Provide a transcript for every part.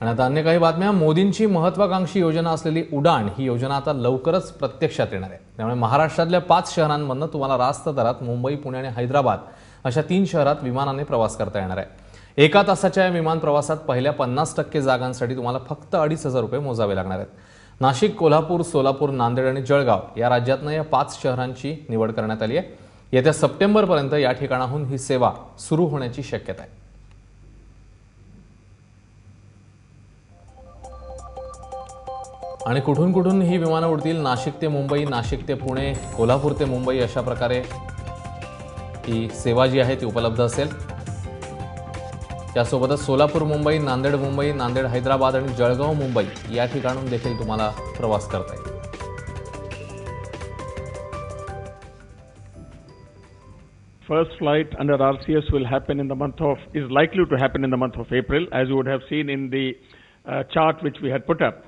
आणि आता अन्य काही बातम्या. मोदींची महत्वाकांक्षी योजना असलेली उडाण ही योजना आता लवकरच प्रत्यक्षात येणार आहे. त्यामुळे महाराष्ट्रातल्या पाच शहरांमधनं तुम्हाला रास्त दरात मुंबई पुणे आणि हैदराबाद अशा तीन शहरात विमानाने प्रवास करता येणार आहे. एका तासाच्या या विमान प्रवासात पहिल्या पन्नास टक्के जागांसाठी तुम्हाला फक्त अडीच हजार रुपये मोजावे लागणार आहेत. नाशिक कोल्हापूर सोलापूर नांदेड आणि जळगाव या राज्यातनं या पाच शहरांची निवड करण्यात आली आहे. येत्या सप्टेंबरपर्यंत या ठिकाणाहून ही सेवा सुरू होण्याची शक्यता आहे. आणि कुठून कुठून ही विमानं उडतील नाशिक ते मुंबई नाशिक ते पुणे कोल्हापूर ते मुंबई अशा प्रकारे ही सेवा जी आहे ती उपलब्ध असेल त्यासोबतच सोलापूर मुंबई नांदेड मुंबई नांदेड हैदराबाद आणि जळगाव मुंबई या ठिकाणून देखील तुम्हाला प्रवास करता येईल First flight under RCS will happen in the month of, is likely to happen in the month of April, as you would have seen in the uh, chart which we had put up.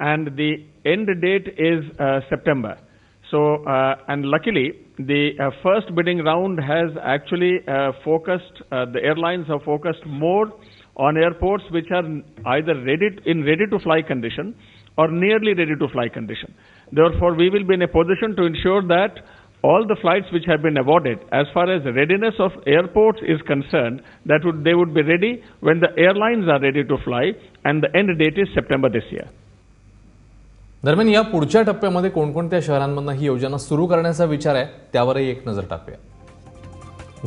And the end date is uh, September. So, uh, and luckily, the uh, first bidding round has actually uh, focused, uh, the airlines have focused more on airports which are either ready, in ready to fly condition or nearly ready to fly condition. Therefore, we will be in a position to ensure that all the flights which have been awarded, as far as readiness of airports is concerned, that would, they would be ready when the airlines are ready to fly, and the end date is September this year. दरम्यान या पुढच्या टप्प्यामध्ये कोणकोणत्या शहरांमधनं ही योजना सुरू करण्याचा विचार आहे त्यावरही एक नजर टाकूया.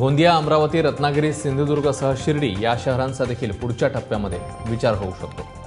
गोंदिया अमरावती रत्नागिरी सिंधुदुर्गसह शिर्डी या शहरांचा देखील पुढच्या टप्प्यामध्ये विचार होऊ शकतो.